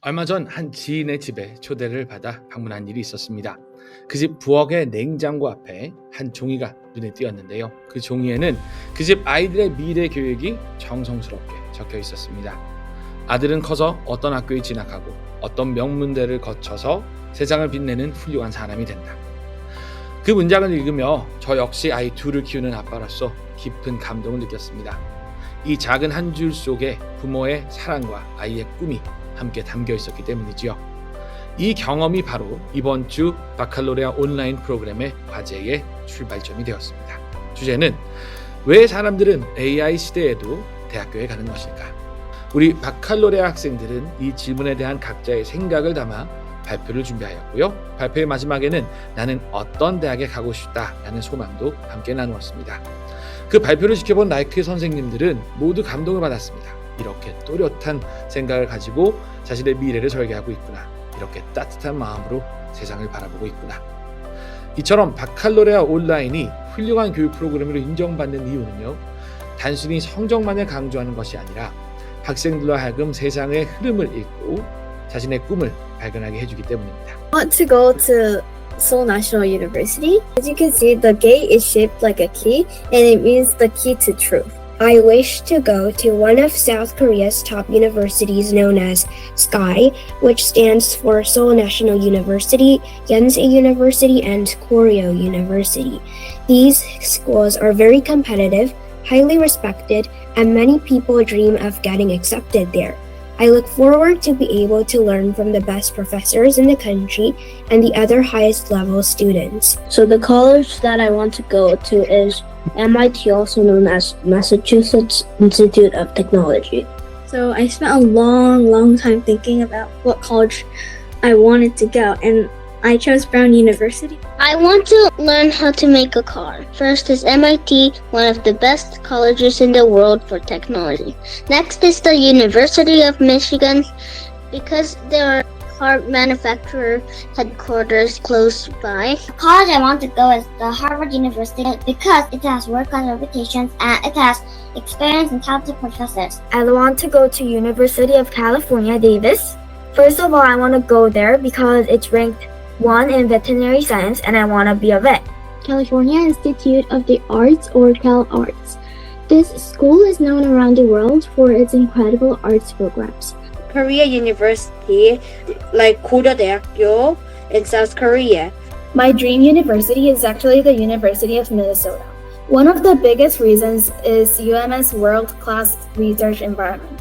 얼마 전 한 지인의 집에 초대를 받아 방문한 일이 있었습니다. 그 집 부엌의 냉장고 앞에 한 종이가 눈에 띄었는데요. 그 종이에는 그 집 아이들의 미래 교육이 정성스럽게 적혀 있었습니다. 아들은 커서 어떤 학교에 진학하고 어떤 명문대를 거쳐서 세상을 빛내는 훌륭한 사람이 된다. 그 문장을 읽으며 저 역시 아이 둘을 키우는 아빠로서 깊은 감동을 느꼈습니다. 이 작은 한 줄 속에 부모의 사랑과 아이의 꿈이 함께 담겨 있었기 때문이지요. 이 경험이 바로 이번 주 바칼로레아 온라인 프로그램의 과제의 출발점이 되었습니다. 주제는 왜 사람들은 AI 시대에도 대학교에 가는 것일까? 우리 바칼로레아 학생들은 이 질문에 대한 각자의 생각을 담아 발표를 준비하였고요. 발표의 마지막에는 나는 어떤 대학에 가고 싶다라는 소망도 함께 나누었습니다. 그 발표를 지켜본 나이크 선생님들은 모두 감동을 받았습니다. 이렇게 또렷한 생각을 가지고 자신의 미래를 설계하고 있구나. 이렇게 따뜻한 마음으로 세상을 바라보고 있구나. 이처럼 바칼로레아 온라인이 훌륭한 교육 프로그램으로 인정받는 이유는요. 단순히 성적만을 강조하는 것이 아니라 학생들로 하여금 세상의 흐름을 읽고 자신의 꿈을 발견하게 해주기 때문입니다. want to go to Seoul National University. As you can see, the gate is shaped like a key and it means the key to truth. I wish to go to one of South Korea's top universities known as SKY, which stands for Seoul National University, Yonsei University, and Koryo University. These schools are very competitive, highly respected, and many people dream of getting accepted there. I look forward to be able to learn from the best professors in the country and the other highest level students. So the college that I want to go to is MIT, also known as Massachusetts Institute of Technology. So I spent a long, long time thinking about what college I wanted to go, and I chose Brown University. I want to learn how to make a car. First is MIT, one of the best colleges in the world for technology. Next is the University of Michigan, because there are car manufacturer headquarters close by. The college I want to go is the Harvard University because it has world-class reputations and it has experienced and talented professors. I want to go to University of California, Davis. First of all, I want to go there because it's ranked one in veterinary science and I want to be a vet. California Institute of the Arts or Cal Arts. This school is known around the world for its incredible arts programs. Korea University, like Korea in South Korea. My dream university is actually the University of Minnesota. One of the biggest reasons is UMS world class research environment.